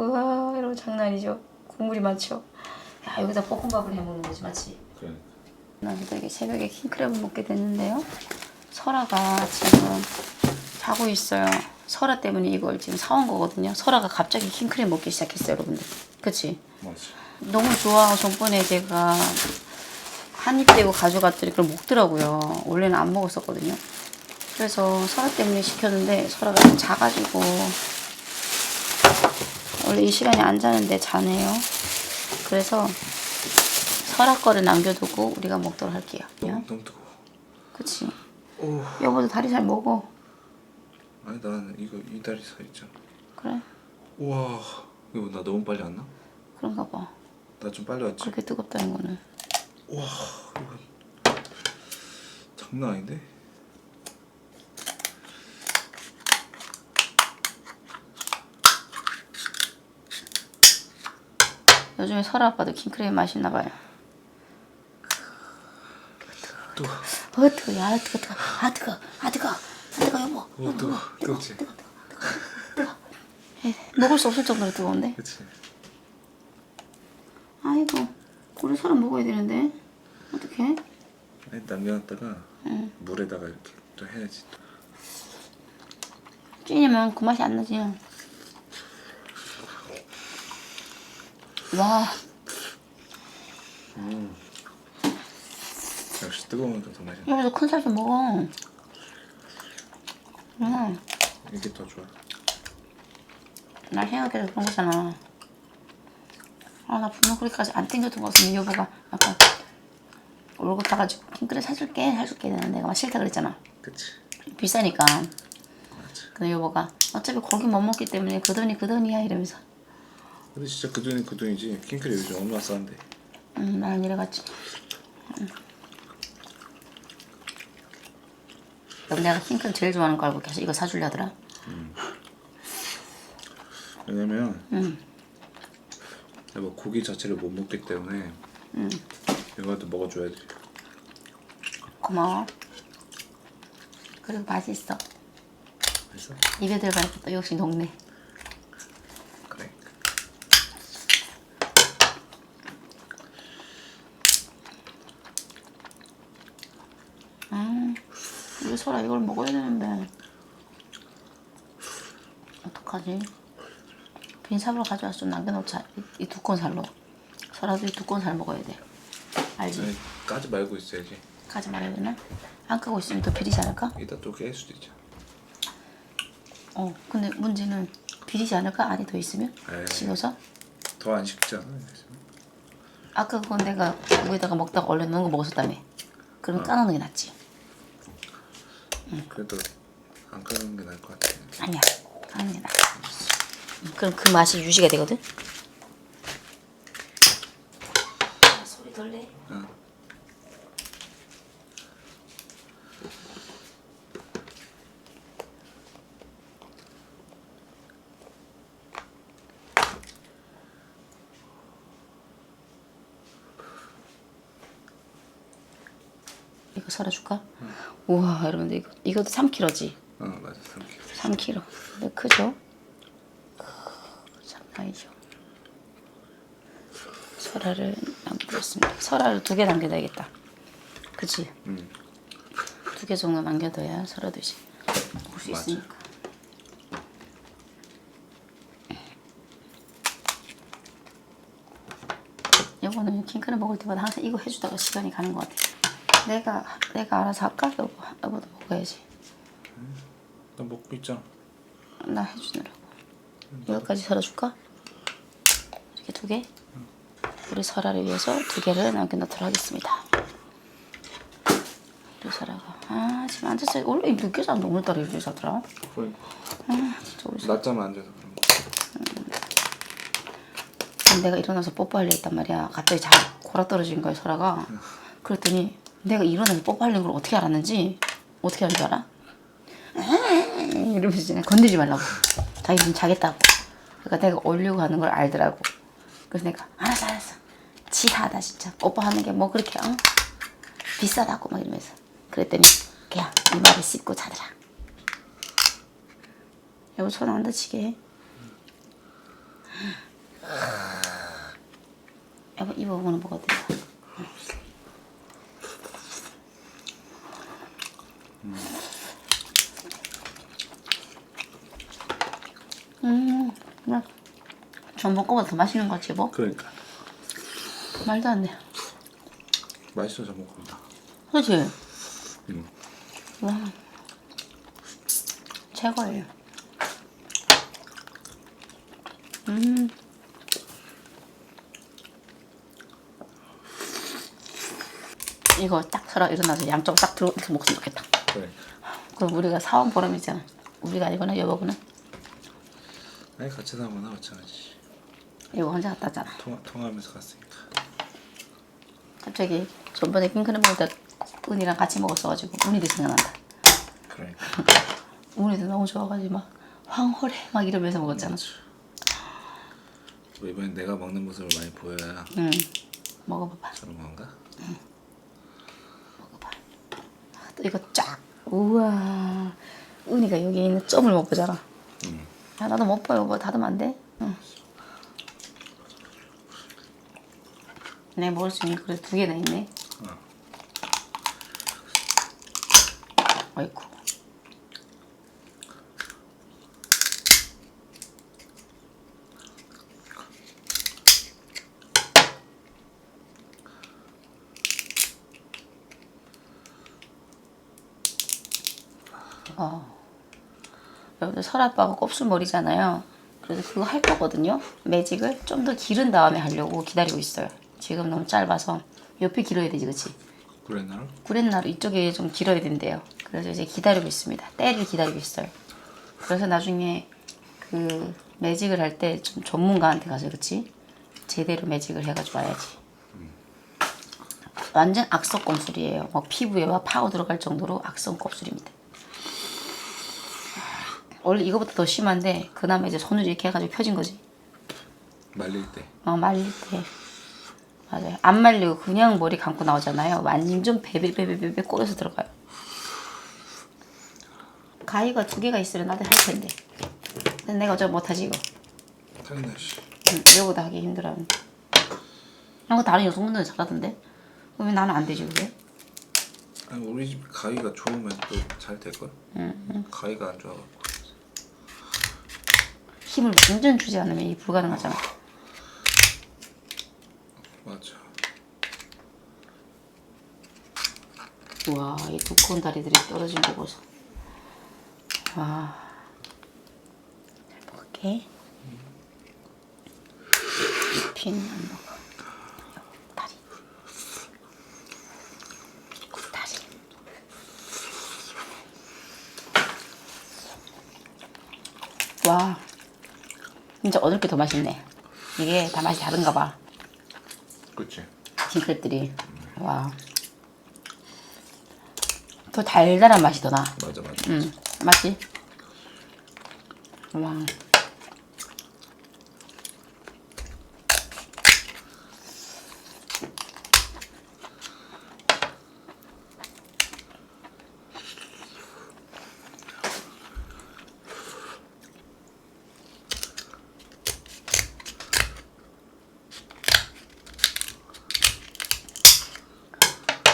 우와 이러고 장난 아니죠. 국물이 많죠. 야 여기다 볶음밥을 해 먹는 거지 맞지? 그래. 나도 이게 새벽에 킹크랩을 먹게 됐는데요. 설아가 지금 자고 있어요. 설아 때문에 이걸 지금 사온 거거든요. 설아가 갑자기 킹크랩 먹기 시작했어요, 여러분들. 그치? 맞지. 너무 좋아하고 전번에 제가 한입 대고 가져갔더니 그걸 먹더라고요. 원래는 안 먹었었거든요. 그래서 설아 때문에 시켰는데 설아가 좀 자가지고 원래 이 시간에 안 자는데 자네요. 그래서 설아 거를 남겨두고 우리가 먹도록 할게요. 너무 너무 뜨거워. 그치? 오. 여보도 다리 잘 먹어. 아니 나는 이거 이 다리 사 있잖아. 그래? 우와. 이거 나 너무 빨리 왔나? 그런가 봐. 나 좀 빨리 왔지. 그렇게 뜨겁다는 거는. 우와. 이거 장난 아닌데? 요즘에 설아 아빠도 킹크랩 맛있나 봐요. 뜨거. 어 뜨거, 야 뜨거, 뜨거, 아 뜨거, 아 뜨거, 아 뜨거 여보. 오 뜨거. 뜨겁지. 에이, 먹을 수 없을 정도로 뜨거운데. 그치. 아이고, 우리 설아 먹어야 되는데 어떡해? 아니 남겨놨다가 물에다가 이렇게 또 해야지. 찐이면 그 맛이 안 나지. 와, 역시 뜨거우니까 더 맛있네. 여기서 큰 살좀 먹어. 응, 이게 더 좋아. 날 생각해서 그런 거잖아. 아, 나 그렇게까지 안 땡겨둔 거 같으면 여보가 약간 울고 타가지고 킹크랩 사줄게, 사줄게 했는데 내가 막 싫다 그랬잖아. 그치. 비싸니까. 맞아. 근데 여보가 어차피 고기 못 먹기 때문에 그 돈이 그 돈이야 이러면서. 근데 진짜 그 돈이 그 돈이지. 킹크랩 요즘 얼마나 싼데. 응, 나는 이래갔지. 응. 그럼 내가 킹크랩 제일 좋아하는 거 알고 계속 이거 사주려 하더라. 왜냐면 응. 내가 고기 자체를 못 먹기 때문에 이것도 먹어줘야지. 고마워. 그리고 맛있어. 맛있어? 입에 들어가니까 또 역시 녹네. 그래. 음, 소라 이걸 먹어야 되는데 어떡하지? 빈 삽으로 가져와서 좀 남겨놓자. 이, 이 두꺼운 살로. 소라도 이 두꺼운 살 먹어야 돼. 알지? 아니 까지 말고 있어야지. 가지 말아야 되나? 안 끄고 있으면 더 비리지 않을까? 이따 또 깰 수도 있잖아. 어, 근데 문제는 비리지 않을까? 안에 더 있으면? 에이. 식어서? 더 안 식잖아. 아까 그건 내가 위에다가 먹다가 얼른 넣은 거 먹었었다며. 그럼 까놓는 게 낫지. 그래도 안 까는 게 나을 것 같아. 아니야. 음, 그럼 그 맛이 유지가 되거든? 소리 덜 내. 응. 이거 썰어줄까? 우와, 여러분들 이거, 이것도 3kg지? 어 맞아 3kg. 3kg. 근데 크죠? 장난이죠. 설화를 남겨뒀습니다. 설화를 두 개 남겨둬야겠다. 그치? 응. 두 개 정도 남겨둬야 설화도 이제 먹을 수 맞아. 있으니까. 여보는 킹크랩 먹을 때마다 항상 이거 해주다가 시간이 가는 것 같아. 내가 내가 알아서 할까? 여보, 여보도 먹어야지. 나 먹고 있잖아. 나 해주느라고. 이거까지 썰어줄까? 이렇게 두 개. 우리 설아를 위해서 두 개를 남겨놓도록 하겠습니다. 우리 설아가 아 지금 앉았어요. 원래 늦게 자는데 오늘따라 일찍 자더라. 그래. 아 진짜 우리 설아. 낮잠 안 자서 그런 거. 내가 일어나서 뽀뽀하려 했단 말이야. 갑자기 자 골아 떨어진 거야 설아가. 그랬더니 내가 이런 애를 뽀빨린 걸 어떻게 알았는지 어떻게 알줄 알아? 이러면서 그냥 건들지 말라고. 자기 좀 자겠다고. 그러니까 내가 올리고 가는 걸 알더라고. 그래서 내가 알았어 알았어. 지사하다 진짜. 오빠 하는 게 뭐 그렇게 어? 비싸다고 막 이러면서. 그랬더니 그냥 이마를 씻고 자더라. 여보 손안 다치게 여보 이 부분은 뭐가 됐어 전번 거보다 더 맛있는 것 같지 뭐? 그러니까 말도 안 돼. 맛있어 전복 콩다. 그렇지? 음. 와, 최고예요. 음. 이거 딱 서로 일어나서 양쪽 딱 들어 이렇게 먹으면 좋겠다. 그래. 그럼 우리가 사원 보람이잖아. 우리가 아니거나 여보구나. 아니 같이 사면 마찬가지. 이거 혼자 갔다 왔잖아. 통화 통화하면서 갔으니까. 갑자기 전번에 핑크를 먹을 때 은이랑 같이 먹었어가지고 은이도 생각난다. 그러니까. 은이도 너무 좋아가지고 막 황홀해 막 이러면서 먹었잖아. 뭐 이번엔 내가 먹는 모습을 많이 보여야 응. 먹어봐봐. 저런 건가? 먹어봐. 아, 또 이거 쫙. 우와. 은이가 여기 있는 점을 못 보잖아. 응. 야, 나도 못 보여. 뭐 닫으면 안 돼? 응. 내가 먹을 수 있는 그릇 두 개나 있네. 어. 아이고. 어. 여러분들 설아빠가 곱슬머리잖아요. 그래서 그거 할 거거든요. 매직을 좀 더 기른 다음에 하려고 기다리고 있어요. 지금 너무 짧아서 옆에 길어야 되지, 그치? 나를? 구렛나루 이쪽에 좀 길어야 된대요. 그래서 이제 기다리고 있습니다. 때를 기다리고 있어요. 그래서 나중에 그 매직을 할 때 좀 전문가한테 가서 그렇지 제대로 매직을 해가지고 와야지. 완전 악성 꼼술이에요. 뭐 피부에 막 파고 들어갈 정도로 악성 꼼술입니다. 원래 이거보다 더 심한데 그나마 이제 손을 이렇게 해가지고 펴진 거지. 말릴 때. 어, 말릴 때. 맞아요. 안 말리고 그냥 머리 감고 나오잖아요. 완전 베베베베베 꼬여서 들어가요. 가위가 두 개가 있으면 나도 할 텐데. 근데 내가 어차피 못하지, 이거. 당연하지. 응, 이거보다 하기 힘들었는데. 이거 다른 여성분들은 잘하던데? 왜 나는 안 되지, 그게? 아니 우리 집 가위가 좋으면 또 잘 될 걸. 가위가 안 좋아갖고. 힘을 완전 주지 않으면 이게 불가능하잖아. 맞아. 우와, 이 두꺼운 다리들이 떨어진 거 보소. 와. 잘 먹을게. 핀안 먹어. 다리. 다리. 와. 진짜 어저께 더 맛있네. 이게 다 맛이 다른가 봐. 그렇지. 징크들이. 와. 더 달달한 맛이 더 나. 맞아 맞아. 응, 맞지? 와.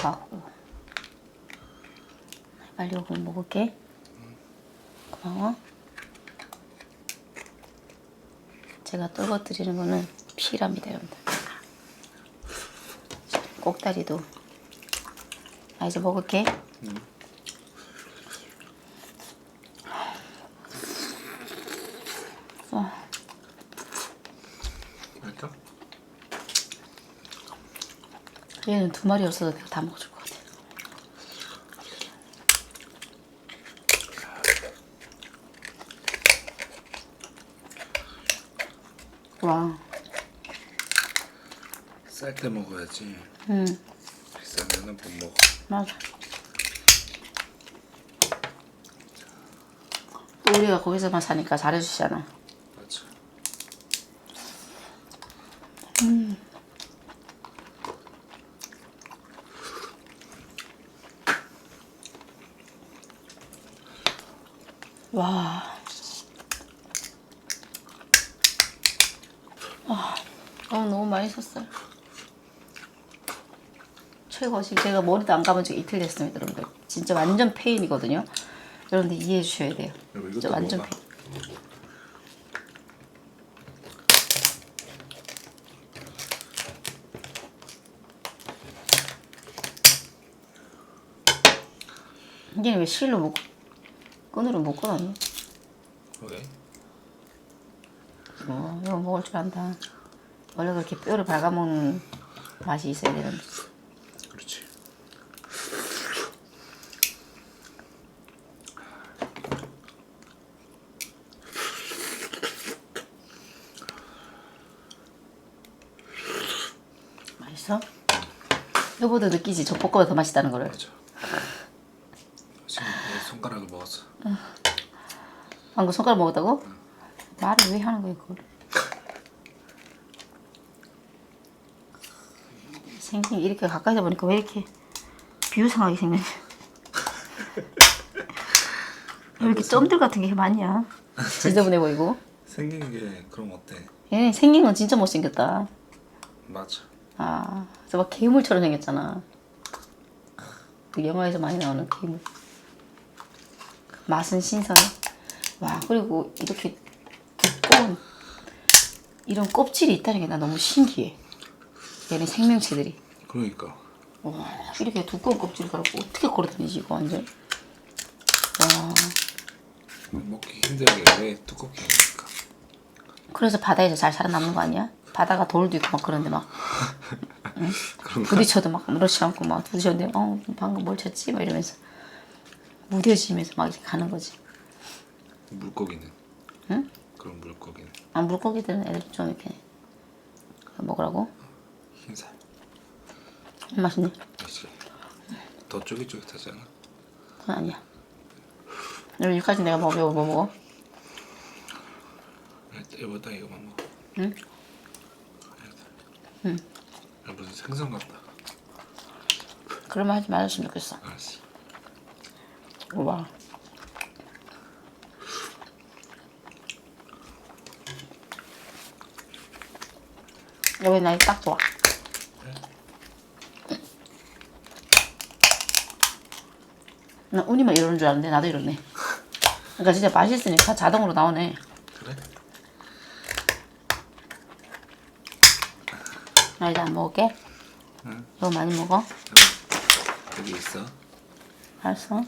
하고 빨리 먹을게. 고마워. 제가 떨궈드리는 거는 피랍니다, 여러분들. 자, 꼭다리도. 나 이제 먹을게. 와, 맛있어? 얘는 두 마리 내가 다 먹어줄 것 와, 쌀때 먹어야지. 응, 비싸면은 못 먹어. 맞아. 또 우리가 거기서만 사니까 잘해주시잖아. 와. 와, 아, 너무 맛있었어요. 지금 제가 머리도 안 감은 지 이틀 됐습니다 여러분들 진짜 완전 페인이거든요 여러분들 이해해 주셔야 돼요 여러분, 진짜 이것도 완전 먹어봐. 페인 이게 왜 실로 못 끈으로 못 끊었니? 오케이. 뭐 이거 먹을 줄 안다 원래 그렇게 뼈를 발가먹는 맛이 있어야 되는데 그렇지. 맛있어? 여보도 느끼지 저 볶음보다 더 맛있다는 거를 맞아. 지금 내 손가락을 먹었어. 방금 손가락 먹었다고? 말을 왜 하는 거야 그걸 생긴 게 이렇게 가까이서 보니까 왜 이렇게 비유상하게 생겼냐 왜 이렇게 점들 같은 게 많냐 지저분해 보이고 생긴 게 그럼 어때? 얘는 생긴 건 진짜 못생겼다 맞아. 아, 그래서 막 괴물처럼 생겼잖아. 그 영화에서 많이 나오는 괴물. 맛은 신선해. 와, 그리고 이렇게 두꺼운 이런 껍질이 있다는 게 나 너무 신기해. 얘네 생명체들이. 그러니까. 와, 이렇게 두꺼운 껍질을 가지고 어떻게 걸어다니지, 이거 완전. 와, 먹기 힘들게 왜 두껍게 하니까. 그래서 바다에서 잘 살아남는 거 아니야? 바다가 돌도 있고 막 그런데 막 그런가? 부딪혀도 막 그렇지 않고 막 부딪혔는데 어 방금 뭘 쳤지? 막 이러면서 무뎌지면서 막 이렇게 가는 거지. 물고기는? 응? 그럼 물고기는 아 물고기들은 애들 좀 이렇게 먹으라고 흰살. 맛있네. 그렇지. 더 쫄깃쫄깃하지 않아? 그건 아니야. 여기 여기까지 내가 먹어. 이거 뭐 먹어? 얘보다 이거만 먹어. 응? 응. 야, 무슨 생선 같다. 그런 말 하지 말았으면 좋겠어. 알았어. 와. 여기 나이 딱 좋아. 나 운이만 이러는 줄 알았는데 나도 이러네. 그러니까 진짜 맛있으니까 자동으로 나오네. 그래? 나 이제 안 먹을게. 응. 너무 많이 먹어. 여기 있어. 알았어.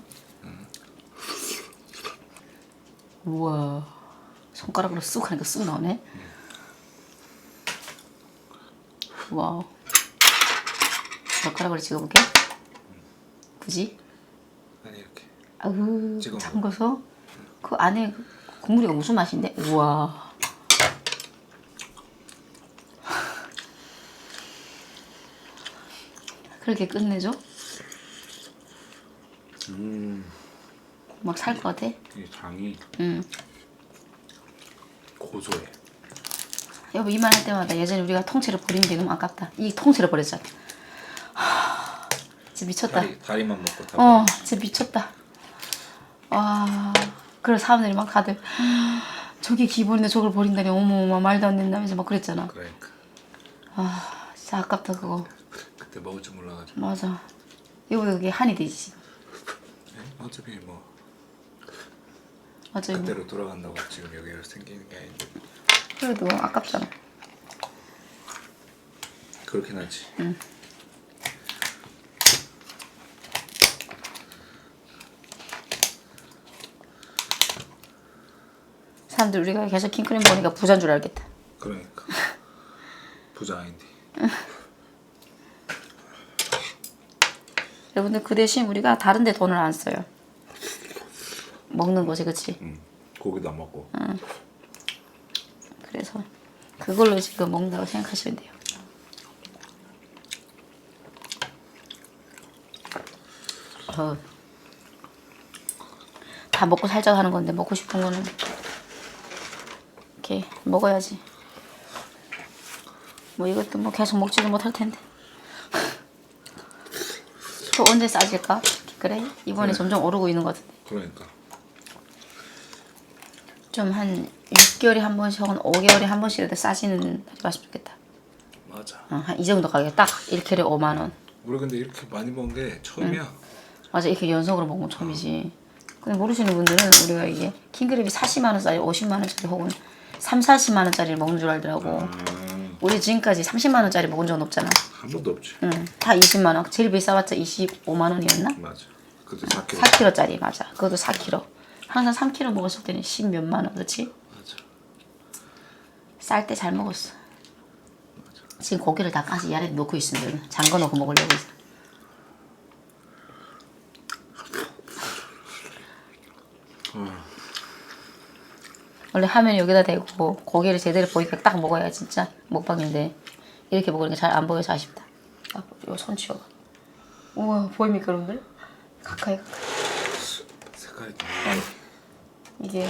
우와. 손가락으로 쑥 하니까 쑥 나오네. 와우. 젓가락으로 찍어볼게. 굳이? 아니 이렇게. 아우, 찍어. 잠궈서 그 안에 국물이 무슨 맛인데? 우와. 그렇게 끝내줘? 음. 막 살 것 같아? 이 장이 응. 고소해. 여보 이 말 할 때마다 예전에 우리가 통째로 버리는 게 너무 아깝다. 이 통째로 버렸잖아. 하, 진짜 미쳤다. 다리 다리만 먹고 다. 어, 진짜 미쳤다. 와, 그래서 사람들이 막 다들 저게 기본인데 저걸 버린다니 어머 어머 말도 안 된다면서 막 그랬잖아. 그러니까 아, 진짜 아깝다 그거. 그때 먹을 줄 몰라가지고. 맞아. 이거 그게 한이 되지. 네? 어차피 뭐 맞아. 요 그때로 돌아간다고 지금 여기로 생기는 게 아닌데 그래도 아깝잖아. 그렇긴 하지. 사람들 우리가 계속 킹크림 보니까 부자인 줄 알겠다. 그러니까 부자 아닌데. 여러분들 그 대신 우리가 다른데 돈을 안 써요. 먹는 거지, 그치? 음. 고기도 안 먹고. 그래서 그걸로 지금 먹는다고 생각하시면 돼요. 어. 다 먹고 살자고 하는 건데 먹고 싶은 거는 이렇게 먹어야지. 뭐 이것도 뭐 계속 먹지도 못할 텐데. 또 언제 싸질까? 그래? 이번에 점점 오르고 있는 것 같은데. 그러니까 좀 한 6개월에 한 번씩 혹은 5개월에 한 번씩이라도 싸지는 하지 마시면 좋겠다. 맞아. 어, 한 이 정도 가격 딱 1kg에 5만 원. 우리 근데 이렇게 많이 먹은 게 처음이야. 맞아 이렇게 연속으로 먹은 건 처음이지. 근데 모르시는 분들은 우리가 이게 킹크랩이 40만 원짜리, 50만 원짜리 혹은 3, 40만 원짜리를 먹는 줄 알더라고. 음, 우리 지금까지 30만 원짜리 먹은 적은 없잖아. 한 번도 없지. 응, 다 20만 원. 제일 비싸봤자 25만 원이었나? 맞아. 그때 4kg. 4kg짜리 맞아. 그것도 4kg. 항상 3kg 먹었을 때는 10 몇만 원, 그렇지? 맞아. 쌀 때 잘 먹었어. 지금 고기를 다 까서 이 안에 넣고 있습니다. 잠궈 놓고 먹으려고 있어. 원래 화면 여기다 대고 고기를 제대로 보니까 딱 먹어야 진짜 먹방인데 이렇게 먹으니까 잘 안 보여서 아쉽다. 아, 이거 손 치워봐. 우와 보입니까 여러분들? 가까이 가까이. 색깔이 이게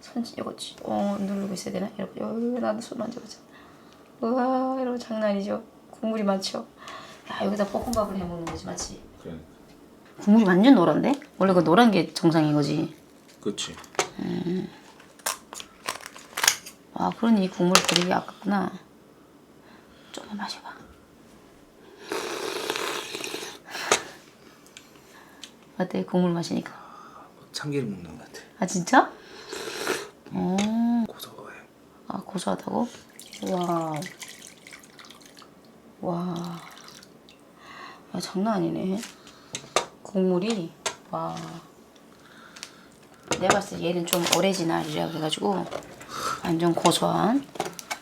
손 이거 치- 어 누르고 있어야 되나? 여러분 여기 나도 손 만져보자. 우와 여러분 장난 아니죠? 국물이 많죠? 야 여기다 볶음밥을 해 먹는 거지 맞지? 그래. 국물이 완전 노란데? 원래 그 노란 게 정상인 거지. 그렇지. 아 그러니 이 국물 버리기 아깝구나. 조금 마셔봐. 어때 국물 마시니까? 참기름 먹는 것 같아. 아 진짜? 어. 고소해. 아 고소하다고? 와. 와. 야 장난 아니네. 국물이 와. 내가 봤을 때 얘는 좀 오래지날이라 그래가지고 완전 고소한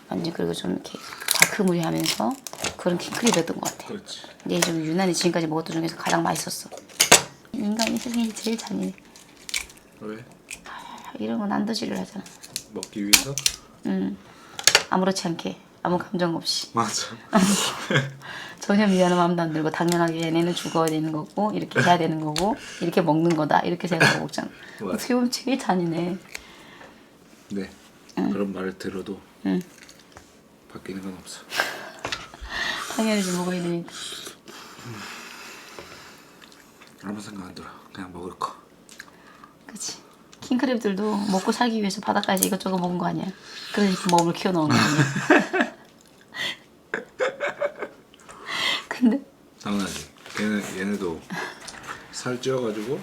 완전 그리고 좀 이렇게 다크무리 하면서 그런 킹크랩이었던 것 같아. 그렇지. 근데 좀 유난히 지금까지 먹었던 중에서 가장 맛있었어. 인간이 세상에 제일 잔인해. 왜? 이런 건 안도질을 하잖아. 먹기 위해서? 아무렇지 않게 아무 감정 없이. 맞아. 전혀 미안한 마음도 안 들고 당연하게 얘네는 죽어야 되는 거고 이렇게 해야 되는 거고 이렇게 먹는 거다 이렇게 생각하고 먹잖아. 어떻게 보면 제일 잔인해 네. 그런 말을 들어도 응. 바뀌는 건 없어. 당연히 좀 먹어야 되니까 아무 생각 안 들어. 그냥 먹을 거. 그치 킹크랩들도 먹고 살기 위해서 바닷가에서 이것저것 먹은 거 아니야 그래서 이렇게 몸을 키워놓은 거 아니야 근데 당연하지. 얘네 얘네도 살 찌어가지고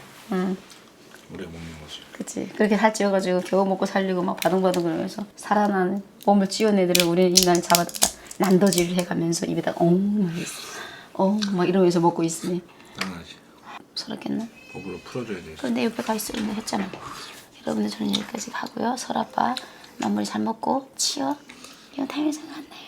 우리가 먹는 거지. 그치 그렇게 살 찌워가지고 겨우 먹고 살려고 막 바둥바둥 그러면서 살아나는 몸을 찌운 애들을 우리는 인간이 잡아다가 난도질을 해가면서 입에다 엉막 있어 엉막 이러면서 먹고 있으니 당연하지. 서럽겠나? 법으로 풀어줘야 돼. 그런데 옆에 가 있었는데 했잖아 여러분들 저는 여기까지 가고요 설아빠 마무리 잘 먹고 치워 이건 당연히 생각 안 나요